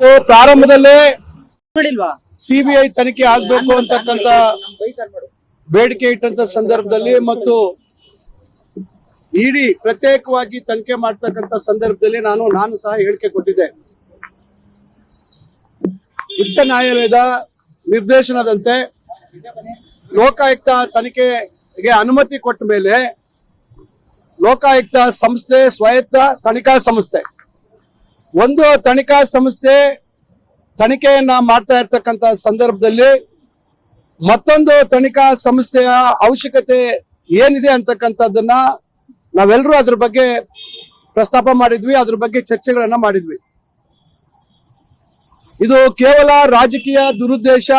ಪ್ರಾರಂಭದಲ್ಲೇ CBI ತನಿಖೆ ಆಗ್ಬೇಕು ಅಂತಕ್ಕಂತ ಬೇಡಿಕೆ ಇಟ್ಟಂತ ಸಂದರ್ಭದಲ್ಲಿ ಮತ್ತು ಇಡಿ ಪ್ರತ್ಯೇಕವಾಗಿ ತನಿಖೆ ಮಾಡ್ತಕ್ಕಂತ ಸಂದರ್ಭದಲ್ಲಿ ನಾನು ನಾನು ಸಹ ಹೇಳಿಕೆ ಕೊಟ್ಟಿದ್ದೆ. ಉಚ್ಚ ನ್ಯಾಯಾಲಯದ ನಿರ್ದೇಶನದಂತೆ ಲೋಕಾಯುಕ್ತ ತನಿಖೆಗೆ ಅನುಮತಿ ಕೊಟ್ಟ ಮೇಲೆ ಲೋಕಾಯುಕ್ತ ಸಂಸ್ಥೆ ಸ್ವಾಯತ್ತ ತನಿಖಾ ಸಂಸ್ಥೆ ಒಂದು ತನಿಖಾ ಸಂಸ್ಥೆ ತನಿಖೆಯನ್ನ ಮಾಡ್ತಾ ಇರ್ತಕ್ಕಂತ ಸಂದರ್ಭದಲ್ಲಿ ಮತ್ತೊಂದು ತನಿಖಾ ಸಂಸ್ಥೆಯ ಅವಶ್ಯಕತೆ ಏನಿದೆ ಅಂತಕ್ಕಂಥದ್ದನ್ನ ನಾವೆಲ್ಲರೂ ಅದ್ರ ಬಗ್ಗೆ ಪ್ರಸ್ತಾಪ ಮಾಡಿದ್ವಿ, ಅದ್ರ ಬಗ್ಗೆ ಚರ್ಚೆಗಳನ್ನ ಮಾಡಿದ್ವಿ. ಇದು ಕೇವಲ ರಾಜಕೀಯ ದುರುದ್ದೇಶ.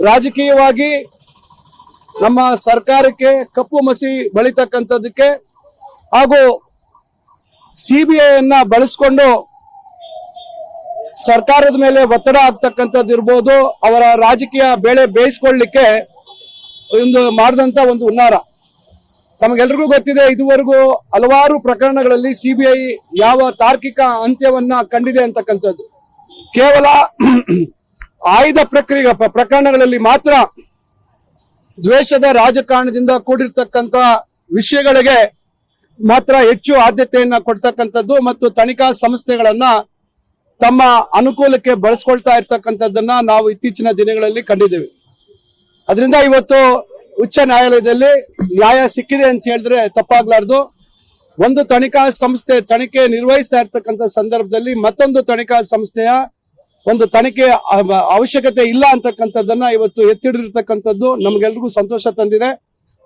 ರಾಜಕೀಯವಾಗಿ ನಮ್ಮ ಸರ್ಕಾರಕ್ಕೆ ಕಪ್ಪು ಮಸಿ ಬಳಿತಕ್ಕಂಥದ್ದಕ್ಕೆ ಹಾಗೂ ಸಿಬಿಐಯನ್ನ ಬಳಸ್ಕೊಂಡು ಸರ್ಕಾರದ ಮೇಲೆ ಒತ್ತಡ ಆಗ್ತಕ್ಕಂಥದ್ದು ಇರ್ಬೋದು, ಅವರ ರಾಜಕೀಯ ಬೇಳೆ ಬೇಯಿಸ್ಕೊಳ್ಳಿಕ್ಕೆ ಒಂದು ಮಾಡಿದಂತ ಒಂದು ಹುನ್ನಾರ. ತಮಗೆಲ್ರಿಗೂ ಗೊತ್ತಿದೆ, ಇದುವರೆಗೂ ಹಲವಾರು ಪ್ರಕರಣಗಳಲ್ಲಿ ಸಿಬಿಐ ಯಾವ ತಾರ್ಕಿಕ ಅಂತ್ಯವನ್ನ ಕಂಡಿದೆ ಅಂತಕ್ಕಂಥದ್ದು. ಕೇವಲ ಆಯ್ದ ಪ್ರಕ್ರಿಯೆ, ಪ್ರ- ಪ್ರಕರಣಗಳಲ್ಲಿ ಮಾತ್ರ ದ್ವೇಷದ ರಾಜಕಾರಣದಿಂದ ಕೂಡಿರ್ತಕ್ಕಂಥ ವಿಷಯಗಳಿಗೆ ಮಾತ್ರ ಹೆಚ್ಚು ಆದ್ಯತೆಯನ್ನ ಕೊಡ್ತಕ್ಕಂಥದ್ದು ಮತ್ತು ತನಿಖಾ ಸಂಸ್ಥೆಗಳನ್ನ ತಮ್ಮ ಅನುಕೂಲಕ್ಕೆ ಬಳಸ್ಕೊಳ್ತಾ ಇರ್ತಕ್ಕಂಥದ್ದನ್ನ ನಾವು ಇತ್ತೀಚಿನ ದಿನಗಳಲ್ಲಿ ಕಂಡಿದ್ದೇವೆ. ಅದರಿಂದ ಇವತ್ತು ಉಚ್ಚ ನ್ಯಾಯಾಲಯದಲ್ಲಿ ನ್ಯಾಯ ಸಿಕ್ಕಿದೆ ಅಂತ ಹೇಳಿದ್ರೆ ತಪ್ಪಾಗ್ಲಾರ್ದು. ಒಂದು ತನಿಖಾ ಸಂಸ್ಥೆ ತನಿಖೆ ನಿರ್ವಹಿಸ್ತಾ ಇರ್ತಕ್ಕಂಥ ಸಂದರ್ಭದಲ್ಲಿ ಮತ್ತೊಂದು ತನಿಖಾ ಸಂಸ್ಥೆಯ ಒಂದು ತನಿಖೆ ಅವಶ್ಯಕತೆ ಇಲ್ಲ ಅಂತಕ್ಕಂಥದ್ದನ್ನ ಇವತ್ತು ಎತ್ತಿಡಿರ್ತಕ್ಕಂಥದ್ದು ನಮ್ಗೆಲ್ರಿಗೂ ಸಂತೋಷ ತಂದಿದೆ.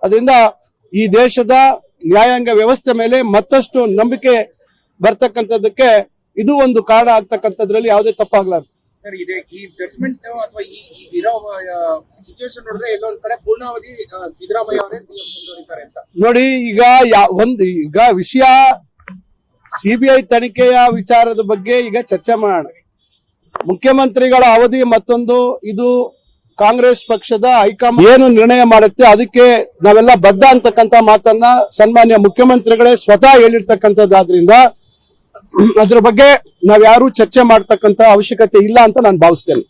ಅದರಿಂದ ಈ ದೇಶದ ನ್ಯಾಯಾಂಗ ವ್ಯವಸ್ಥೆ ಮೇಲೆ ಮತ್ತಷ್ಟು ನಂಬಿಕೆ ಬರ್ತಕ್ಕಂಥದ್ದಕ್ಕೆ ಇದು ಒಂದು ಕಾರಣ ಆಗ್ತಕ್ಕಂಥದ್ರಲ್ಲಿ ಯಾವುದೇ ತಪ್ಪಾಗ್ಲಾರ್ದು. ಸರ್ ಇದೆ ಈ ಜಡ್ಜ್ಮೆಂಟ್ ಅಥವಾ ಈ ಇರೋ ಸಿಚುವೇಶನ್ ನೋಡಿದ್ರೆ ಎಲ್ಲೊಂದ್ ಕಡೆ ಪೂರ್ಣಾವಧಿ ಸಿದ್ದರಾಮಯ್ಯ ಅವರೇ ಸಿಎಂ ಮುಂದುವರಿತಾರೆ ಅಂತ. ನೋಡಿ ಈಗ ಒಂದು ಈಗ ವಿಷಯ ಸಿಬಿಐ ತನಿಖೆಯ ವಿಚಾರದ ಬಗ್ಗೆ ಈಗ ಚರ್ಚೆ ಮಾಡೋಣ. ಮುಖ್ಯಮಂತ್ರಿಗಳ ಅವಧಿ ಮತ್ತೊಂದು ಇದು ಕಾಂಗ್ರೆಸ್ ಪಕ್ಷದ ಹೈಕಮಾಂಡ್ ಏನು ನಿರ್ಣಯ ಮಾಡುತ್ತೆ, ಅದಕ್ಕೆ ನಾವೆಲ್ಲ ಬದ್ಧ ಅಂತಕ್ಕಂತ ಮಾತನ್ನ ಸನ್ಮಾನ್ಯ ಮುಖ್ಯಮಂತ್ರಿಗಳೇ ಸ್ವತಃ ಹೇಳಿರ್ತಕ್ಕಂಥದ್ದಾದ್ರಿಂದ ಅದ್ರ ಬಗ್ಗೆ ನಾವ್ಯಾರು ಚರ್ಚೆ ಮಾಡ್ತಕ್ಕಂತ ಅವಶ್ಯಕತೆ ಇಲ್ಲ ಅಂತ ನಾನು ಭಾವಿಸ್ತೇನೆ.